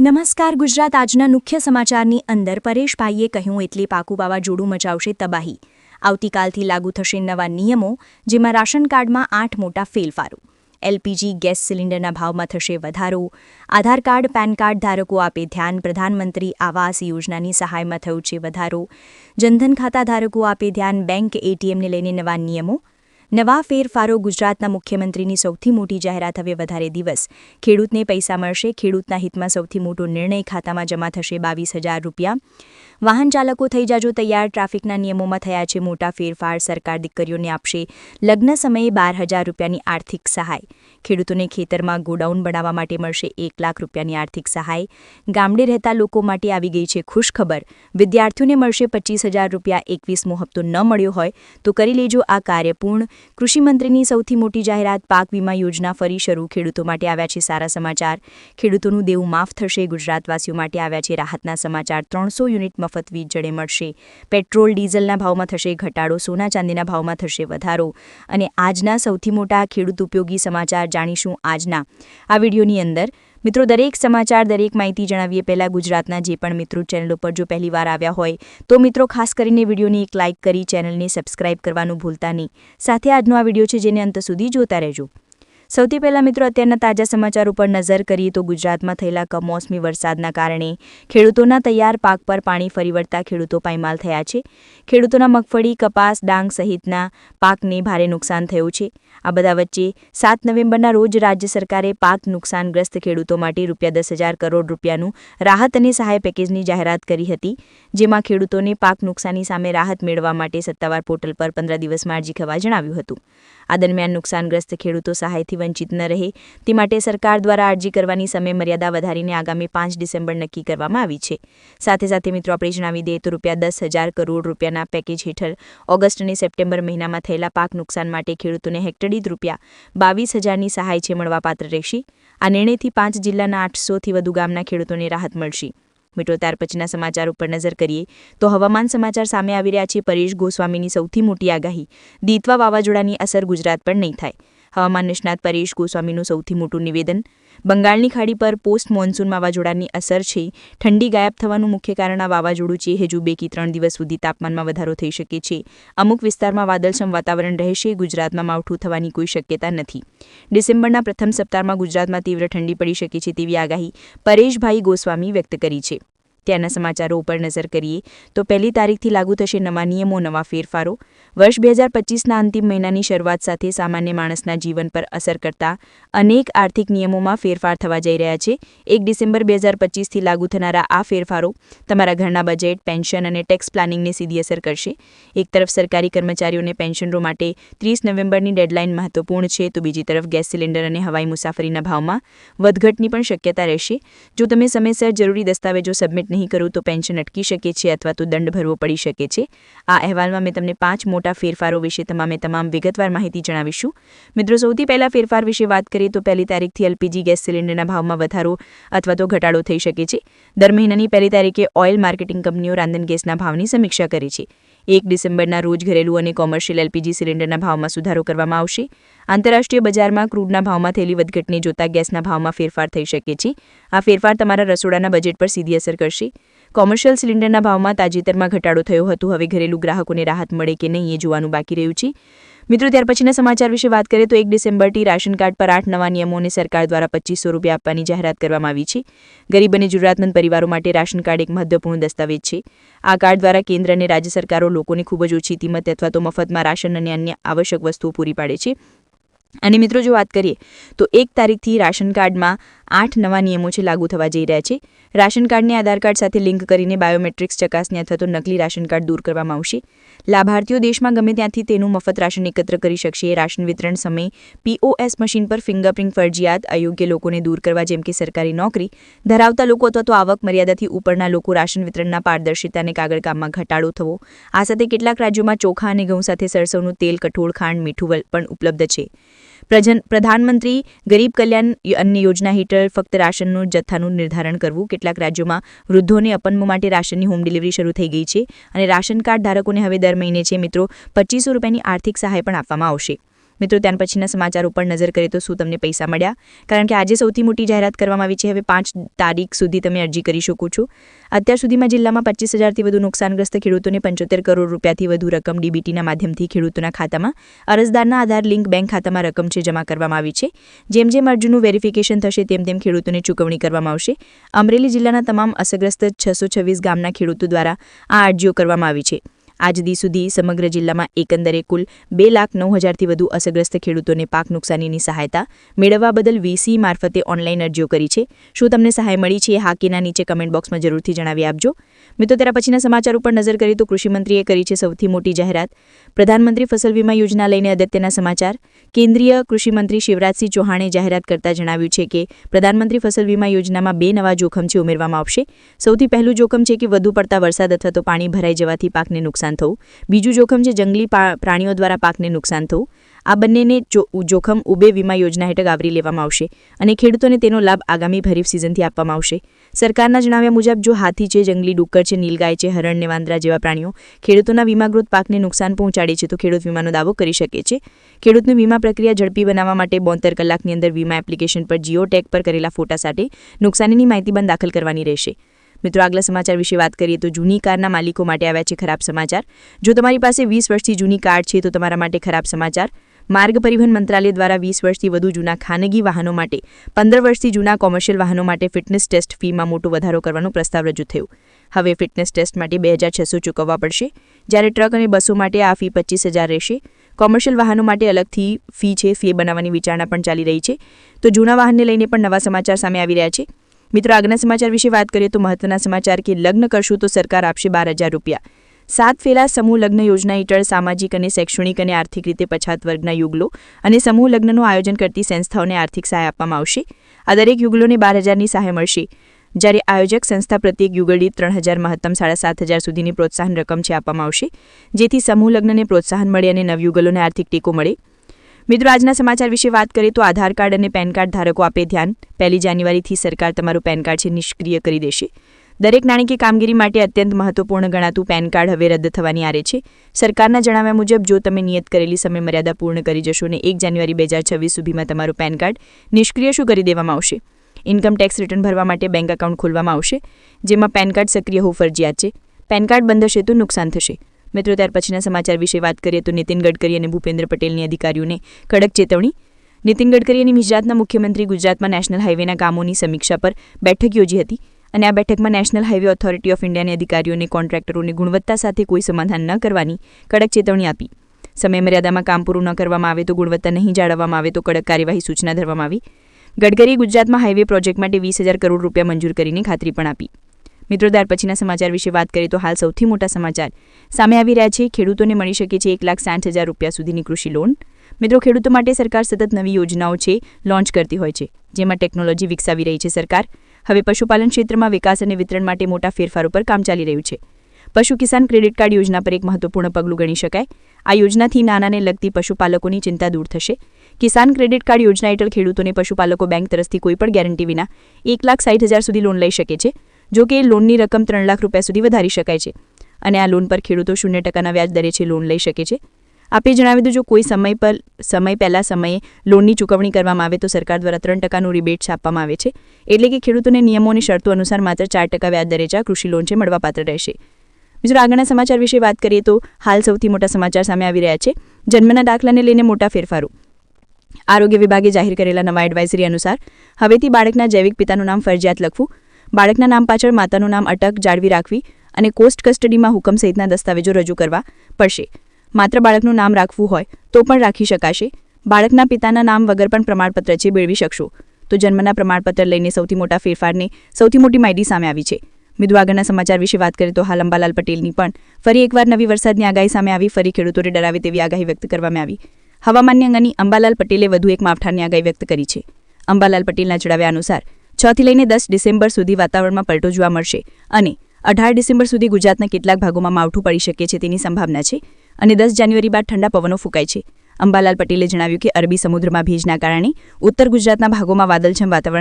નમસ્કાર ગુજરાત આજના મુખ્ય સમાચારની અંદર પરેશભાઈએ કહ્યું, એટલે પાકું વાવાઝોડું મચાવશે તબાહી. આવતીકાલથી લાગુ થશે નવા નિયમો, જેમાં રાશન કાર્ડમાં આઠ મોટા ફેરફારો. એલપીજી ગેસ સિલિન્ડરના ભાવમાં થશે વધારો. આધાર કાર્ડ, પેન કાર્ડ ધારકો આપે ધ્યાન. પ્રધાનમંત્રી આવાસ યોજનાની સહાયમાં થયું છે વધારો. જનધન ખાતા ધારકો આપે ધ્યાન. બેંક, એટીએમને લઈને નવા નિયમો. નવા ફેરફારો ગુજરાતના મુખ્યમંત્રીની સૌથી મોટી જાહેરાત હવે વધારે દિવસ. ખેડૂતને પૈસા મળશે, ખેડૂતના હિતમાં સૌથી મોટો નિર્ણય ખાતામાં જમા થશે બાવીસ હજાર રૂપિયા. વાહન ચાલકો થઈ જાજો તૈયાર. ટ્રાફિકના નિયમોમાં થયા છે મોટા ફેરફાર. સરકાર દીકરીઓને આપશે લગ્ન સમયે બાર હજાર રૂપિયાની આર્થિક સહાય. ખેડૂતોને ખેતરમાં ગોડાઉન બનાવવા માટે મળશે એક લાખ રૂપિયાની આર્થિક સહાય. ગામડે રહેતા લોકો માટે આવી ગઈ છે ખુશખબર. વિદ્યાર્થીઓને મળશે પચીસ હજાર રૂપિયા. એકવીસમો હપ્તો ન મળ્યો હોય તો કરી લેજો આ કાર્ય પૂર્ણ. કૃષિમંત્રીની સૌથી મોટી જાહેરાત, પાક વીમા યોજના ફરી શરૂ. ખેડૂતો માટે આવ્યા છે સારા સમાચાર. ખેડૂતોનું દેવું માફ થશે. ગુજરાતવાસીઓ માટે આવ્યા છે રાહતના સમાચાર. ત્રણસો યુનિટ મફત વીજ જડે મળશે. પેટ્રોલ, ડીઝલના ભાવમાં થશે ઘટાડો, સોના ચાંદીના ભાવમાં થશે વધારો અને આજના સૌથી મોટા ખેડૂત ઉપયોગી સમાચાર જાણીશું આજના. આ વિડીયોની અંદર મિત્રો દરેક સમાચાર, દરેક માહિતી જણાવીએ પહેલાં ગુજરાતના જે પણ મિત્રો ચેનલ ઉપર જો પહેલીવાર આવ્યા હોય, તો મિત્રો ખાસ કરીને વિડીયોની એક લાઇક કરી ચેનલને સબસ્ક્રાઇબ કરવાનું ભૂલતા નહીં. સાથે આજનો આ વીડિયો છે જેને અંત સુધી જોતા રહેજો. સૌથી પહેલાં મિત્રો અત્યારના તાજા સમાચાર ઉપર નજર કરીએ તો ગુજરાતમાં થયેલા કમોસમી વરસાદના કારણે ખેડૂતોના તૈયાર પાક પર પાણી ફરી વળતા ખેડૂતો પાયમાલ થયા છે. ખેડૂતોના મગફળી, કપાસ, ડાંગ સહિતના પાકને ભારે નુકસાન થયું છે. આ બધા વચ્ચે સાત નવેમ્બરના રોજ રાજ્ય સરકારે પાક નુકસાનગ્રસ્ત ખેડૂતો માટે રૂપિયા દસ હજાર કરોડ રૂપિયાનું રાહત અને સહાય પેકેજની જાહેરાત કરી હતી, જેમાં ખેડૂતોને પાક નુકસાની સામે રાહત મેળવવા માટે સત્તાવાર પોર્ટલ પર પંદર દિવસમાં અરજી કરવા જણાવ્યું હતું. આ દરમિયાન નુકસાનગ્રસ્ત ખેડૂતો સહાયથી વંચિત ન રહે. તે માટે સરકાર દ્વારા અરજી કરવાની સમય મર્યાદા વધારીને આગામી પાંચ ડિસેમ્બર નક્કી કરવામાં આવી છે. સાથે સાથે મિત્રો, આપણે જણાવી દઈએ તો રૂપિયા દસ હજાર કરોડ રૂપિયાના પેકેજ હેઠળ ઓગસ્ટ અને સપ્ટેમ્બર મહિનામાં થયેલા પાક નુકસાન માટે ખેડૂતોને હેક્ટરીદ રૂપિયા બાવીસ હજારની સહાય છે મળવાપાત્ર રહેશે. આ નિર્ણયથી પાંચ જિલ્લાના આઠસોથી વધુ ગામના ખેડૂતોને રાહત મળશે. મિત્રો, ત્યાર પછીના સમાચાર ઉપર નજર કરીએ તો હવામાન સમાચાર સામે આવી રહ્યા છે. પરેશ ગોસ્વામીની સૌથી મોટી આગાહી. દીતવા વાવાઝોડાની અસર ગુજરાત પર નહીં થાય. હવામાન નિષ્ણાત પરેશ ગોસ્વામીનું સૌથી મોટું નિવેદન. બંગાળની ખાડી પર પોસ્ટ મોન્સૂન વાવાઝોડાની અસર છે. ઠંડી ગાયબ થવાનું મુખ્ય કારણ આ વાવાઝોડું છે. હજુ બે કે ત્રણ દિવસ સુધી તાપમાનમાં વધારો થઈ શકે છે. અમુક વિસ્તારમાં વાદળછમ વાતાવરણ રહેશે. ગુજરાતમાં માવઠું થવાની કોઈ શક્યતા નથી. ડિસેમ્બરના પ્રથમ સપ્તાહમાં ગુજરાતમાં તીવ્ર ઠંડી પડી શકે છે તેવી આગાહી પરેશભાઈ ગોસ્વામી વ્યક્ત કરી છે. ત્યાંના સમાચારો ઉપર નજર કરીએ, તો પહેલી તારીખથી લાગુ થશે નવા નિયમો, નવા ફેરફારો. વર્ષ બે હજાર પચીસના અંતિમ મહિનાની શરૂઆત સાથે સામાન્ય માણસના જીવન પર અસર કરતા અનેક આર્થિક નિયમોમાં ફેરફાર થવા જઈ રહ્યા છે. એક ડિસેમ્બર બે હજાર પચીસથી લાગુ થનારા આ ફેરફારો તમારા ઘરના બજેટ, પેન્શન અને ટેક્સ પ્લાનિંગને સીધી અસર કરશે. એક તરફ સરકારી કર્મચારીઓને પેન્શનરો માટે ત્રીસ નવેમ્બરની ડેડલાઇન મહત્વપૂર્ણ છે, તો બીજી તરફ ગેસ સિલિન્ડર અને હવાઈ મુસાફરીના ભાવમાં વધઘટની પણ શક્યતા રહેશે. જો તમે સમયસર જરૂરી દસ્તાવેજો સબમિટ નહીં કરું તો પેન્શન અટકી શકે છે અથવા તો દંડ ભરવો પડી શકે છે. આ અહેવાલમાં મેં તમને પાંચ મોટા ફેરફારો વિશે તમામે તમામ વિગતવાર માહિતી જણાવીશું. મિત્રો, સૌથી પહેલાં ફેરફાર વિશે વાત કરીએ તો પહેલી તારીખથી એલપીજી ગેસ સિલિન્ડરના ભાવમાં વધારો અથવા તો ઘટાડો થઈ શકે છે. દર મહિનાની પહેલી તારીખે ઓઇલ માર્કેટિંગ કંપનીઓ રાંધણ ગેસના ભાવની સમીક્ષા કરે છે. એક ડિસેમ્બરના રોજ ઘરેલું અને કોમર્શિયલ એલપીજી સિલિન્ડરના ભાવમાં સુધારો કરવામાં આવશે. આંતરરાષ્ટ્રીય બજારમાં ક્રૂડના ભાવમાં થયેલી વધઘટને જોતા ગેસના ભાવમાં ફેરફાર થઈ શકે છે. આ ફેરફાર તમારા રસોડાના બજેટ પર સીધી અસર કરશે. કોમર્શિયલ સિલિન્ડરના ભાવમાં તાજેતરમાં ઘટાડો થયો હતો. હવે ઘરેલું ગ્રાહકોને રાહત મળે કે નહીં એ જોવાનું બાકી રહ્યું છે. મિત્રો, ત્યાર પછીના સમાચાર વિશે વાત કરીએ તો એક ડિસેમ્બરથી રાશન કાર્ડ પર આઠ નવા નિયમોને સરકાર દ્વારા પચીસો રૂપિયા આપવાની જાહેરાત કરવામાં આવી છે. ગરીબ અને જરૂરિયાતમંદ પરિવારો માટે રાશન કાર્ડ એક મહત્વપૂર્ણ દસ્તાવેજ છે. આ કાર્ડ દ્વારા કેન્દ્ર અને રાજ્ય સરકારો લોકોને ખૂબ જ ઓછી કિંમતે અથવા તો મફતમાં રાશન અને અન્ય આવશ્યક વસ્તુઓ પૂરી પાડે છે. અને મિત્રો જો વાત કરીએ, તો એક તારીખથી રાશન કાર્ડમાં આઠ નવા નિયમો છે લાગુ થવા જઈ રહ્યા છે. રાશન કાર્ડને આધાર કાર્ડ સાથે લિંક કરીને બાયોમેટ્રિક્સ ચકાસણી અથવા તો નકલી રાશન કાર્ડ દૂર કરવામાં આવશે. લાભાર્થીઓ દેશમાં ગમે ત્યાંથી તેનું મફત રાશન એકત્ર કરી શકશે. રાશન વિતરણ સમયે પીઓએસ મશીન પર ફિંગરપ્રિન્ટ ફરજિયાત અયોગ્ય લોકોને દૂર કરવા જેમ કે સરકારી નોકરી, ધરાવતા લોકો અથવા તો આવક મર્યાદાથી ઉપરના લોકો રાશન વિતરણના પારદર્શિતા અને કાગળ કામમાં ઘટાડો થવો. આ સાથે કેટલાક રાજ્યોમાં ચોખા અને ઘઉં સાથે સરસવનું તેલ, કઠોળ, ખાંડ, મીઠું પણ ઉપલબ્ધ છે. પ્રધાનમંત્રી ગરીબ કલ્યાણ અન્ન યોજના હેઠળ ફક્ત રાશનનું જથ્થાનું નિર્ધારણ કરવું. કેટલાક રાજ્યોમાં વૃદ્ધોને અપન્મો માટે રાશનની હોમ ડિલિવરી શરૂ થઈ ગઈ છે અને રાશન કાર્ડ ધારકોને હવે દર મહિને છે મિત્રો પચીસો રૂપિયાની આર્થિક સહાય પણ આપવામાં આવશે. મિત્રો, ત્યાર પછીના સમાચાર ઉપર નજર કરીએ તો શું તમને પૈસા મળ્યા? કારણ કે આજે સૌથી મોટી જાહેરાત કરવામાં આવી છે. હવે પાંચ તારીખ સુધી તમે અરજી કરી શકો છો. અત્યાર સુધીમાં જિલ્લામાં પચીસ હજારથી વધુ નુકસાનગ્રસ્ત ખેડૂતોને પંચોતેર કરોડ રૂપિયાથી વધુ રકમ ડીબીટીના માધ્યમથી ખેડૂતોના ખાતામાં અરજદારના આધાર લિંક બેંક ખાતામાં રકમ છે જમા કરવામાં આવી છે. જેમ જેમ અરજીનું વેરિફિકેશન થશે, તેમ તેમ ખેડૂતોને ચૂકવણી કરવામાં આવશે. અમરેલી જિલ્લાના તમામ અસરગ્રસ્ત છસો છવ્વીસ ગામના ખેડૂતો દ્વારા આ અરજીઓ કરવામાં આવી છે. આજ દી સુધી સમગ્ર જિલ્લામાં એકંદરે કુલ બે લાખ નવ હજારથી વધુ અસરગ્રસ્ત ખેડૂતોને પાક નુકસાનીની સહાયતા મેળવવા બદલ વીસી મારફતે ઓનલાઈન અરજીઓ કરી છે. શું તમને સહાય મળી છે હા કે નીચે કમેન્ટ બોક્સમાં જરૂરથી જણાવી આપજો. મિત્રો, તેના પછીના સમાચાર ઉપર નજર કરીએ તો કૃષિમંત્રીએ કરી છે સૌથી મોટી જાહેરાત. પ્રધાનમંત્રી ફસલ વીમા યોજના લઈને અગત્યના સમાચાર. કેન્દ્રીય કૃષિમંત્રી શિવરાજસિંહ ચૌહાણે જાહેરાત કરતા જણાવ્યું છે કે પ્રધાનમંત્રી ફસલ વીમા યોજનામાં બે નવા જોખમ છે ઉમેરવામાં આવશે. સૌથી પહેલું જોખમ છે કે વધુ પડતા વરસાદ અથવા તો પાણી ભરાઈ જવાથી પાકને નુકસાન થવું. બીજું જોખમ છે જંગલી પ્રાણીઓ દ્વારા પાકને નુકસાન થવું. આ બંનેને જોખમ ઉબે વીમા યોજના હેઠળ આવરી લેવામાં આવશે અને ખેડૂતોને તેનો લાભ આગામી ખરીફ સિઝનથી આપવામાં આવશે. સરકારના જણાવ્યા મુજબ, જો હાથી છે, જંગલી ડુક્કર છે, નીલગાય છે, હરણ ને વાંદરા જેવા પ્રાણીઓ ખેડૂતોના વીમાકૃત પાકને નુકસાન પહોંચાડે છે, તો ખેડૂત વીમાનો દાવો કરી શકે છે. ખેડૂતની વીમા પ્રક્રિયા ઝડપી બનાવવા માટે બોતેર કલાકની અંદર વીમા એપ્લિકેશન પર જીઓ ટેગ પર કરેલા ફોટા સાથે નુકસાનીની માહિતી પણ દાખલ કરવાની રહેશે. મિત્રો, આગલા સમાચાર વિશે વાત કરીએ તો જૂની કારના માલિકો માટે આવ્યા છે ખરાબ સમાચાર. જો તમારી પાસે વીસ વર્ષથી જૂની કાર છે, તો તમારા માટે ખરાબ સમાચાર. માર્ગ પરિવહન મંત્રાલય દ્વારા વીસ વર્ષથી વધુ જૂના ખાનગી વાહનો માટે, પંદર વર્ષથી જૂના કોમર્શિયલ વાહનો માટે ફિટનેસ ટેસ્ટ ફીમાં મોટો વધારો કરવાનો પ્રસ્તાવ રજૂ થયો. હવે ફિટનેસ ટેસ્ટ માટે બે હજાર છસો ચૂકવવા પડશે. જ્યારે ટ્રક અને બસો માટે આ ફી પચીસ હજાર રહેશે. કોમર્શિયલ વાહનો માટે અલગથી ફી છે, ફી બનાવવાની વિચારણા પણ ચાલી રહી છે. તો જૂના વાહનને લઈને પણ નવા સમાચાર સામે આવી રહ્યા છે. મિત્રો આગના સમાચાર વિશે વાત કરીએ તો મહત્વના સમાચાર કે લગ્ન કરશું તો સરકાર આપશે બાર હજાર રૂપિયા. સાત ફેલા સમૂહ લગ્ન યોજના હેઠળ સામાજિક અને શૈક્ષણિક અને આર્થિક રીતે પછાત વર્ગના યુગલો અને સમૂહ લગ્નનું આયોજન કરતી સંસ્થાઓને આર્થિક સહાય આપવામાં આવશે. આ દરેક યુગલોને બાર હજારની સહાય મળશે. જ્યારે આયોજક સંસ્થા પ્રત્યેક યુગલ ત્રણ હજાર મહત્તમ સાડા સાત હજાર સુધીની પ્રોત્સાહન રકમ છે આપવામાં આવશે, જેથી સમૂહ લગ્નને પ્રોત્સાહન મળે અને નવયુગલોને આર્થિક ટેકો મળે. મિત્રો, આજના સમાચાર વિશે વાત કરીએ તો આધાર કાર્ડ અને પેન કાર્ડ ધારકો આપે ધ્યાન. પહેલી જાન્યુઆરીથી સરકાર તમારું પેન કાર્ડ છે, નિષ્ક્રિય કરી દેશે. દરેક નાણાકીય કામગીરી માટે અત્યંત મહત્વપૂર્ણ ગણાતું પેન કાર્ડ હવે રદ થવાની આરે છે. સરકારના જણાવ્યા મુજબ, જો તમે નિયત કરેલી સમયમર્યાદા પૂર્ણ કરી જશો અને એક જાન્યુઆરી બે હજાર છવ્વીસ સુધીમાં તમારું પેન કાર્ડ નિષ્ક્રિય શું કરી દેવામાં આવશે? ઇન્કમ ટેક્સ રિટર્ન ભરવા માટે બેંક એકાઉન્ટ ખોલવામાં આવશે, જેમાં પેન કાર્ડ સક્રિય હોવું ફરજિયાત છે. પેન કાર્ડ બંધ હશે તો નુકસાન થશે. મિત્રો, ત્યાર પછીના સમાચાર વિશે વાત કરીએ તો નીતિન ગડકરી અને ભૂપેન્દ્ર પટેલની અધિકારીઓને કડક ચેતવણી. નીતિન ગડકરી અને ગુજરાતના મુખ્યમંત્રી ગુજરાતમાં નેશનલ હાઇવેના કામોની સમીક્ષા પર બેઠક યોજી હતી અને આ બેઠકમાં નેશનલ હાઇવે ઓથોરિટી ઓફ ઇન્ડિયાની અધિકારીઓને, કોન્ટ્રાક્ટરોને ગુણવત્તા સાથે કોઈ સમાધાન ન કરવાની કડક ચેતવણી આપી. સમયમર્યાદામાં કામ પૂરું ન કરવામાં આવે તો ગુણવત્તા નહીં જાળવવામાં આવે તો કડક કાર્યવાહી સૂચના ધરવામાં આવી. ગડકરીએ ગુજરાતમાં હાઇવે પ્રોજેક્ટ માટે વીસ હજાર કરોડ રૂપિયા મંજૂર કરીને ખાતરી પણ આપી. મિત્રો, ત્યાર પછીના સમાચાર વિશે વાત કરીએ તો હાલ સૌથી મોટા સમાચાર. સામે આવી રહ્યા છે, ખેડૂતોને મળી શકે છે એક લાખ સાઠ હજાર રૂપિયા સુધીની કૃષિ લોન. મિત્રો, ખેડૂતો માટે સરકાર સતત નવી યોજનાઓ છે, લોન્ચ કરતી હોય છે, જેમાં ટેકનોલોજી વિકસાવી રહી છે સરકાર. હવે પશુપાલન ક્ષેત્રમાં વિકાસ અને વિતરણ માટે મોટા ફેરફારો પર કામ ચાલી રહ્યું છે. પશુ કિસાન ક્રેડિટ કાર્ડ યોજના પર એક મહત્વપૂર્ણ પગલું ગણી શકાય. આ યોજનાથી નાનાને લગતી પશુપાલકોની ચિંતા દૂર થશે. કિસાન ક્રેડિટ કાર્ડ યોજના હેઠળ ખેડૂતોને પશુપાલકો બેંક તરફથી કોઈપણ ગેરંટી વિના એક લાખ સાઠ હજાર સુધી લોન લઈ શકે છે. જો કે લોનની રકમ ત્રણ લાખ રૂપિયા સુધી વધારી શકાય છે. અને આ લોન પર ખેડૂતો શૂન્ય ટકાના વ્યાજ દરે છે લોન લઈ શકે છે. આપે જણાવી દઉં જો કોઈ સમય પર, સમય પહેલા સમયે લોનની ચૂકવણી કરવામાં આવે તો સરકાર દ્વારા ત્રણ ટકાનું રિબેટ આપવામાં આવે છે. એટલે કે ખેડૂતોને નિયમો અને શરતો અનુસાર માત્ર ચાર ટકા વ્યાજ દરે જ કૃષિ લોન છે મળવાપાત્ર રહેશે. મિત્રો, આગળના સમાચાર વિશે વાત કરીએ તો હાલ સૌથી મોટા સમાચાર સામે આવી રહ્યા છે. જન્મના દાખલાને લઈને મોટા ફેરફારો. આરોગ્ય વિભાગે જાહેર કરેલા નવા એડવાઇઝરી અનુસાર હવેથી બાળકના જૈવિક પિતાનું નામ ફરજિયાત લખવું. બાળકના નામ પાછળ માતાનું નામ અટક જાળવી રાખવી અને કોસ્ટ કસ્ટડીમાં હુકમ સહિતના દસ્તાવેજો રજૂ કરવા પડશે. માત્ર બાળકનું નામ રાખવું હોય તો પણ રાખી શકાશે. બાળકના પિતાના નામ વગર પણ પ્રમાણપત્ર છે, મેળવી શકશો. તો જન્મના પ્રમાણપત્ર લઈને સૌથી મોટા ફેરફારને સૌથી મોટી માહિતી સામે આવી છે. મિત્રો સમાચાર વિશે વાત કરીએ તો હાલ અંબાલાલ પટેલની પણ ફરી એકવાર નવી વરસાદની આગાહી સામે આવી, ફરી ખેડૂતોને ડરાવે તેવી આગાહી વ્યક્ત કરવામાં આવી. હવામાનની અંગની અંબાલાલ પટેલે વધુ એક માવઠાની આગાહી વ્યક્ત કરી છે. અંબાલાલ પટેલના જણાવ્યા અનુસાર છ થી લઈને દસ ડિસેમ્બર સુધી વાતાવરણમાં પલટો જોવા મળશે. અને અઢાર ડિસેમ્બર સુધી ગુજરાતના કેટલાક ભાગોમાં માવઠું પડી શકે છે તેની સંભાવના છે. અને દસ જાન્યુઆરી બાદ ઠંડા પવનો ફૂંકાય છે. અંબાલાલ પટેલે જણાવ્યું કે અરબી સમુદ્રમાં ભેજના કારણે ઉત્તર ગુજરાતના ભાગોમાં વાદળછમ વાતાવરણ